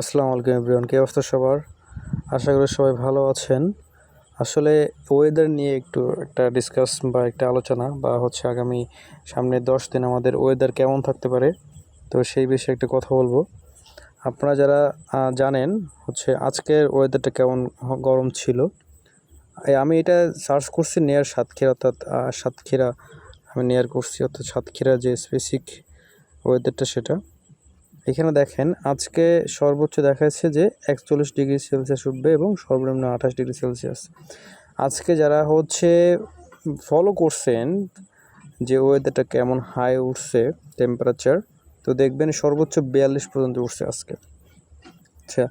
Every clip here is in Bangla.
আসসালামু আলাইকুম এভরিওয়ান, কী অবস্থা সবার? আশা করি সবাই ভালো আছেন। আসলে ওয়েদার নিয়ে একটু একটা ডিসকাস বা একটা আলোচনা বা হচ্ছে আগামী সামনে দশ দিন আমাদের ওয়েদার কেমন থাকতে পারে, তো সেই বিষয়ে একটা কথা বলব। আপনারা যারা জানেন হচ্ছে আজকের ওয়েদারটা কেমন গরম ছিল। আমি এটা সার্চ করছি নেয়ার সাতক্ষীরা, অর্থাৎ সাতক্ষীরা, আমি নেয়ার করছি, অর্থাৎ সাতক্ষীরা যে স্পেসিক ওয়েদারটা সেটা। এখানে দেখেন, আজকে সর্বোচ্চ দেখা যাচ্ছে যে একচল্লিশ ডিগ্রি সেলসিয়াস উঠবে এবং সর্বনিম্ন আঠাশ ডিগ্রি সেলসিয়াস। আজকে যারা হচ্ছে ফলো করছেন যে ওয়েদারটা কেমন হাই উঠছে টেম্পারেচার তো দেখবেন সর্বোচ্চ বিয়াল্লিশ পর্যন্ত উঠছে আজকে। আচ্ছা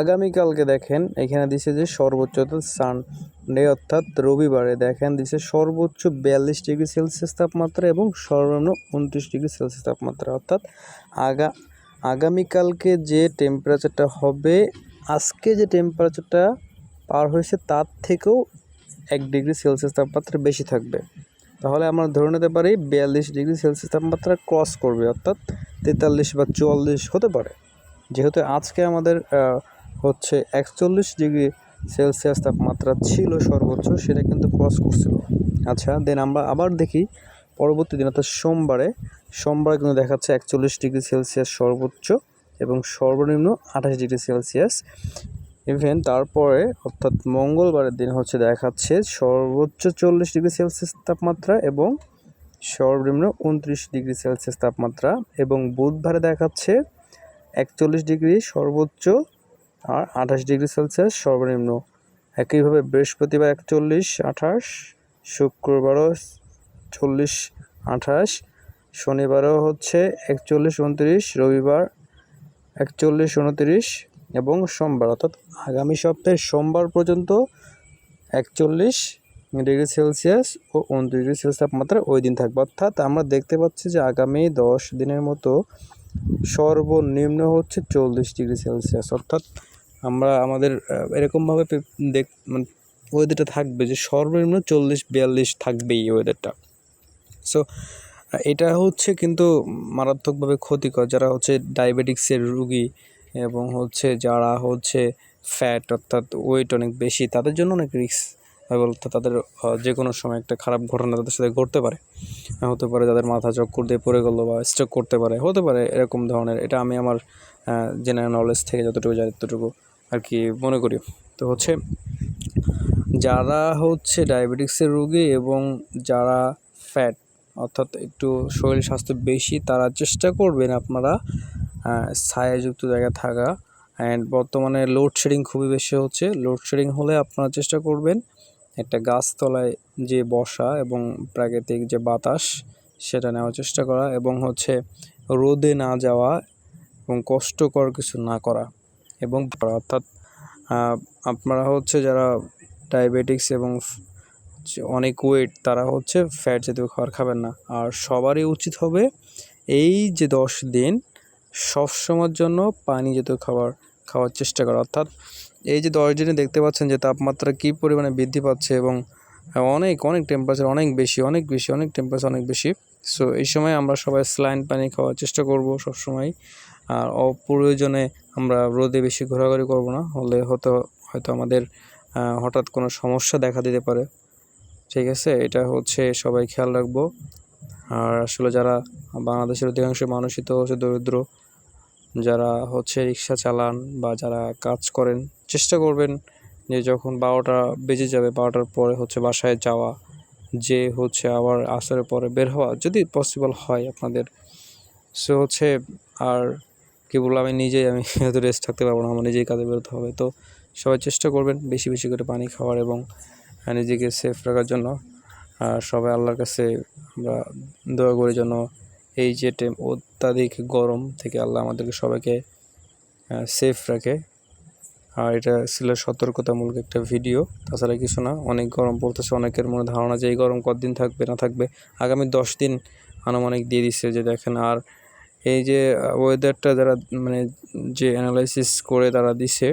আগামীকালকে দেখেন, এখানে দিছে যে সর্বোচ্চ সানডে অর্থাৎ রবিবারে দেখেন দিছে সর্বোচ্চ বিয়াল্লিশ ডিগ্রি সেলসিয়াস তাপমাত্রা এবং সর্বনিম্ন উনত্রিশ ডিগ্রি সেলসিয়াস তাপমাত্রা। অর্থাৎ আগা আগামীকালকে যে টেম্পারেচারটা হবে, আজকে যে টেম্পারেচারটা পার হয়েছে তার থেকেও এক ডিগ্রি সেলসিয়াস তাপমাত্রা বেশি থাকবে। তাহলে আমরা ধরে নিতে পারি বিয়াল্লিশ ডিগ্রি সেলসিয়াস তাপমাত্রা ক্রস করবে, অর্থাৎ তেতাল্লিশ বা চুয়াল্লিশ হতে পারে। যেহেতু আজকে আমাদের হচ্ছে একচল্লিশ ডিগ্রি সেলসিয়াস তাপমাত্রা ছিল সর্বোচ্চ, সেটা কিন্তু ক্রস করছিল। আচ্ছা দেন আমরা আবার দেখি পরবর্তী দিন, অর্থাৎ সোমবারে সোমবারে কিন্তু দেখাচ্ছে একচল্লিশ ডিগ্রি সেলসিয়াস সর্বোচ্চ এবং সর্বনিম্ন আঠাশ ডিগ্রি সেলসিয়াস ইভেন তারপরে, অর্থাৎ মঙ্গলবারের দিন হচ্ছে দেখাচ্ছে সর্বোচ্চ চল্লিশ ডিগ্রি সেলসিয়াস তাপমাত্রা এবং সর্বনিম্ন উনত্রিশ ডিগ্রি সেলসিয়াস তাপমাত্রা এবং বুধবারে দেখাচ্ছে একচল্লিশ ডিগ্রি সর্বোচ্চ আর আঠাশ ডিগ্রি সেলসিয়াস সর্বনিম্ন। একইভাবে বৃহস্পতিবার একচল্লিশ, আঠাশ, শুক্রবারও চল্লিশ আঠাশ, শনিবারও হচ্ছে একচল্লিশ উনত্রিশ, রবিবার একচল্লিশ উনত্রিশ এবং সোমবার। অর্থাৎ আগামী সপ্তাহের সোমবার পর্যন্ত একচল্লিশ ডিগ্রি সেলসিয়াস ও উনত্রিশ ডিগ্রি সেলসিয়াস তাপমাত্রা ওই দিন থাকবে। অর্থাৎ আমরা দেখতে পাচ্ছি যে আগামী দশ দিনের মতো সর্বনিম্ন হচ্ছে চল্লিশ ডিগ্রি সেলসিয়াস। অর্থাৎ আমরা আমাদের এরকমভাবে দেখ মানে ওয়েদারটা থাকবে যে সর্বনিম্ন চল্লিশ বিয়াল্লিশ থাকবেই ওয়েদারটা সো এটা হচ্ছে কিন্তু মারাত্মকভাবে ক্ষতিকর যারা হচ্ছে ডায়াবেটিক্সের রুগী এবং হচ্ছে যারা হচ্ছে ফ্যাট অর্থাৎ ওয়েট অনেক বেশি, তাদের জন্য অনেক রিস্ক অর্থাৎ তাদের যে কোনো সময় একটা খারাপ ঘটনা তাদের সাথে ঘটতে পারে। হতে পারে তাদের মাথা চক্কর দিয়ে পড়ে গেলো বা স্ট্রোক করতে পারে, হতে পারে এরকম ধরনের, এটা আমি আমার জেনারেল নলেজ থেকে যতটুকু জানি ততটুকু আর কি মনে করি। তো হচ্ছে যারা হচ্ছে ডায়াবেটিক্সের রোগী এবং যারা ফ্যাট অর্থাৎ একটু শরীর স্বাস্থ্য বেশি তারা চেষ্টা করবেন আপনারা আহ, ছায়াযুক্ত জায়গায় থাকা। অ্যান্ড বর্তমানে লোডশেডিং খুবই বেশি হচ্ছে। লোডশেডিং হলে আপনারা চেষ্টা করবেন একটা গাছতলায় যে বসা এবং প্রাকৃতিক যে বাতাস সেটা নেওয়ার চেষ্টা করা এবং হচ্ছে রোদে না যাওয়া এবং কষ্টকর কিছু না করা এবং অর্থাৎ আপনারা হচ্ছে যারা ডায়াবেটিক্স এবং অনেক ওয়েট তারা হচ্ছে ফ্যাট জাতীয় খাবার খাবেন না। আর সবারই উচিত হবে এই যে দশ দিন সবসময়ের জন্য পানি জাতীয় খাবার খাওয়ার চেষ্টা করা। অর্থাৎ এই যে দশ দিনে দেখতে পাচ্ছেন যে তাপমাত্রা কী পরিমাণে বৃদ্ধি পাচ্ছে এবং অনেক অনেক টেম্পারেচার অনেক বেশি অনেক বেশি, অনেক টেম্পারেচার অনেক বেশি। সো এই সময় আমরা সবাই স্লাইন পানি খাওয়ার চেষ্টা করব সব সময় আর অপ্রয়োজনে আমরা রোদে বেশি ঘোরাঘুরি করব না, হলে হয়তো হয়তো আমাদের হঠাৎ কোনো সমস্যা দেখা দিতে পারে। ঠিক আছে? এটা হচ্ছে সবাই খেয়াল রাখব। আর আসলে যারা বাংলাদেশের অধিকাংশ মানুষই তো হচ্ছে দরিদ্র, যারা হচ্ছে রিক্সা চালান বা যারা কাজ করেন, চেষ্টা করবেন যে যখন বারোটা বেজে যাবে, বারোটার পরে হচ্ছে বাসায় যাওয়া, যে হচ্ছে আবার আসরের পরে বের হওয়া, যদি পসিবল হয় আপনাদের। সো হচ্ছে আর কি বলব, আমি নিজেই, আমি রেস্ট থাকতে পারব না, আমার নিজেই কাজে বেরোতে হবে। তো সবাই চেষ্টা করবেন বেশি বেশি করে পানি খাওয়ার এবং নিজেকে সেফ রাখার জন্য। সবাই আল্লাহর কাছে আমরা দোয়া করি যেন এই যে টেম অত্যাধিক গরম থেকে আল্লাহ আমাদেরকে সবাইকে সেফ রাখে। আর এটা ছিল সতর্কতামূলক একটা ভিডিও তাছাড়া কিছু না, অনেক গরম পড়তেছে, অনেকের মনে ধারণা যে এই গরম কতদিন থাকবে, না থাকবে। আগামী দশ দিন আনুমানিক দিয়ে দিচ্ছে যে দেখেন, আর এই যে ওয়েদারটা যারা মানে যে অ্যানালাইসিস করে তারা দিছে,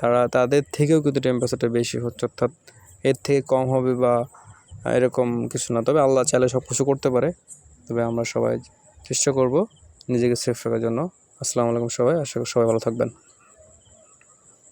তারা, তাদের থেকেও কিন্তু টেম্পারেচারটা বেশি হচ্ছে। অর্থাৎ এর থেকে কম হবে বা এরকম কিছু না। তবে আল্লাহ চাইলে সব কিছু করতে পারে। তবে আমরা সবাই চেষ্টা করব নিজেকে সেফ রাখার জন্য। আসসালামু আলাইকুম সবাই। আশা করি সবাই ভালো থাকবেন।